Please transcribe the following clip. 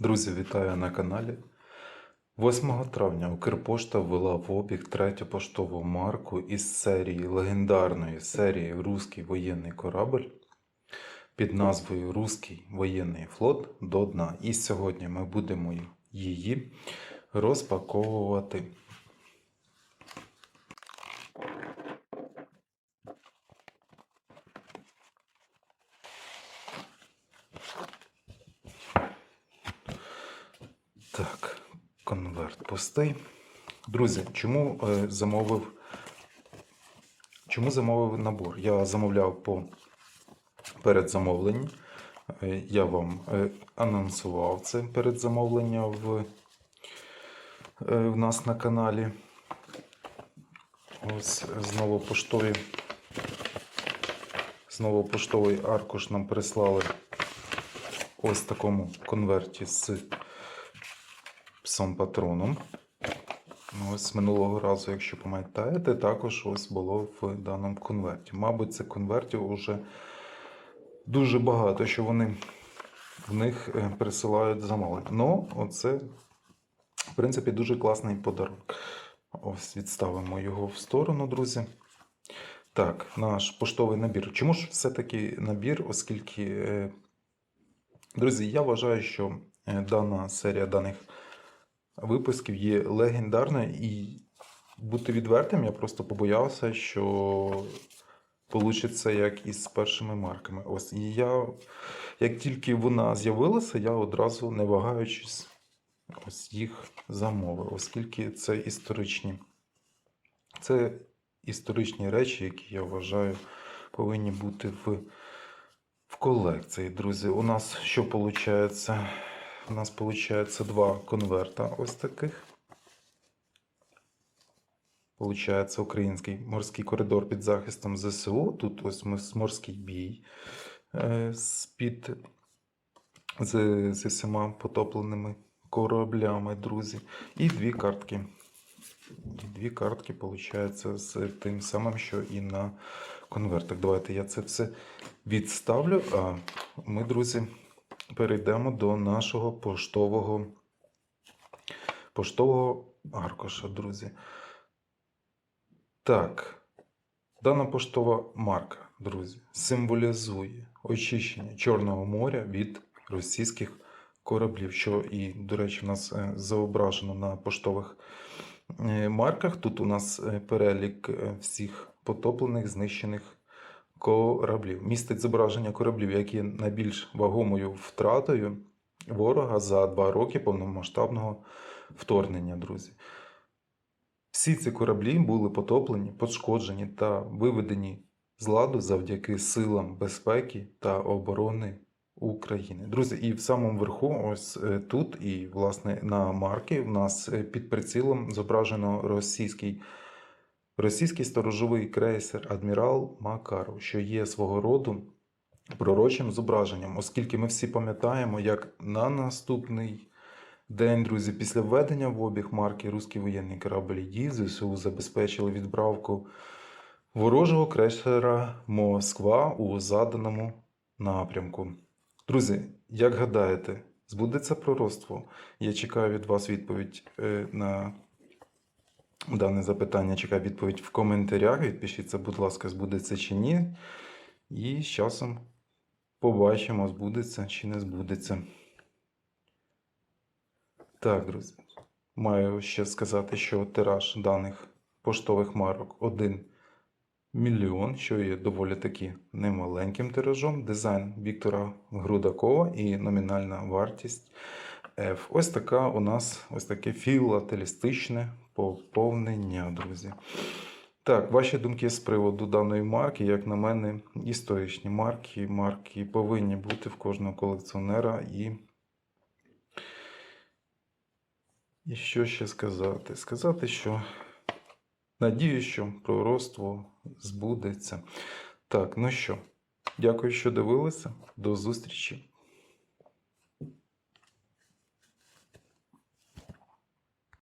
Друзі, вітаю на каналі. 8 травня Укрпошта ввела в обіг третю поштову марку із серії легендарної серії Руський воєнний корабль під назвою Руський воєнний флот до дна. І сьогодні ми будемо її розпаковувати. Так, конверт пустий. Друзі, чому е, замовив? Чому замовив набор? Я замовляв по передзамовленні. Е, Я вам е, анонсував це передзамовлення в, в нас на каналі. Ось знову поштові. Знову поштовий аркуш нам прислали ось такому конверті з псом патроном. Ну, Ось минулого разу, якщо пам'ятаєте, також ось було в даному конверті. Мабуть, це конвертів вже дуже багато, що вони в них е, присилають замовлення. Ну, оце, в принципі, дуже класний подарунок. Ось відставимо його в сторону, друзі. Так, наш поштовий набір. Чому ж все-таки набір, оскільки, е, друзі, я вважаю, що е, дана серія даних випусків є легендарною, і бути відвертим, я просто побоявся, що получиться як із першими марками. Ось і я, як тільки вона з'явилася, я одразу не вагаючись ось їх замовив, оскільки це історичні. Це історичні речі, які я вважаю повинні бути в, в колекції. Друзі, у нас що виходить? У нас виходить два конверта ось таких. Получається український морський коридор під захистом ЗСУ. Тут ось морський бій е, з під з, потопленими кораблями, друзі. І дві картки. І дві картки, виходить, з тим самим, що і на конвертах. Давайте я це все відставлю. А ми, друзі, перейдемо до нашого поштового поштового аркуша, друзі. Так, дана поштова марка, друзі, символізує очищення Чорного моря від російських кораблів, що і, до речі, в нас е, зображено на поштових е, марках. Тут у нас е, перелік всіх потоплених, знищених кораблів. Містить зображення кораблів, які найбільш вагомою втратою ворога за два роки повномасштабного вторгнення, друзі. Всі ці кораблі були потоплені, пошкоджені та виведені з ладу завдяки силам безпеки та оборони України. Друзі, і в самому верху, ось е, тут, і власне на марки, в нас е, під прицілом зображено російський російський сторожовий крейсер Адмірал Макаров, що є свого роду пророчим зображенням, оскільки ми всі пам'ятаємо, як на наступний день, друзі, після введення в обіг марки Руський воєнний корабль «Дій» ЗСУ забезпечили відправку ворожого крейсера Москва у заданому напрямку. Друзі, як гадаєте, збудеться пророцтво? Я чекаю від вас відповідь е, на дане запитання. Чекаю відповідь в коментарях. Відпишіться, будь ласка, збудеться чи ні. І з часом побачимо, збудеться чи не збудеться. Так, друзі. Маю ще сказати, що тираж даних поштових марок 1 мільйон, що є доволі таки немаленьким тиражом. Дизайн Віктора Грудакова і номінальна вартість F. Ось така у нас ось таке філателістичне поповнення, друзі. Так, ваші думки з приводу даної марки, як на мене, історичні марки. Марки повинні бути в кожного колекціонера і. І що ще сказати? Сказати, що надію, що пророцтво збудеться. Так, ну що, дякую, що дивилися. До зустрічі.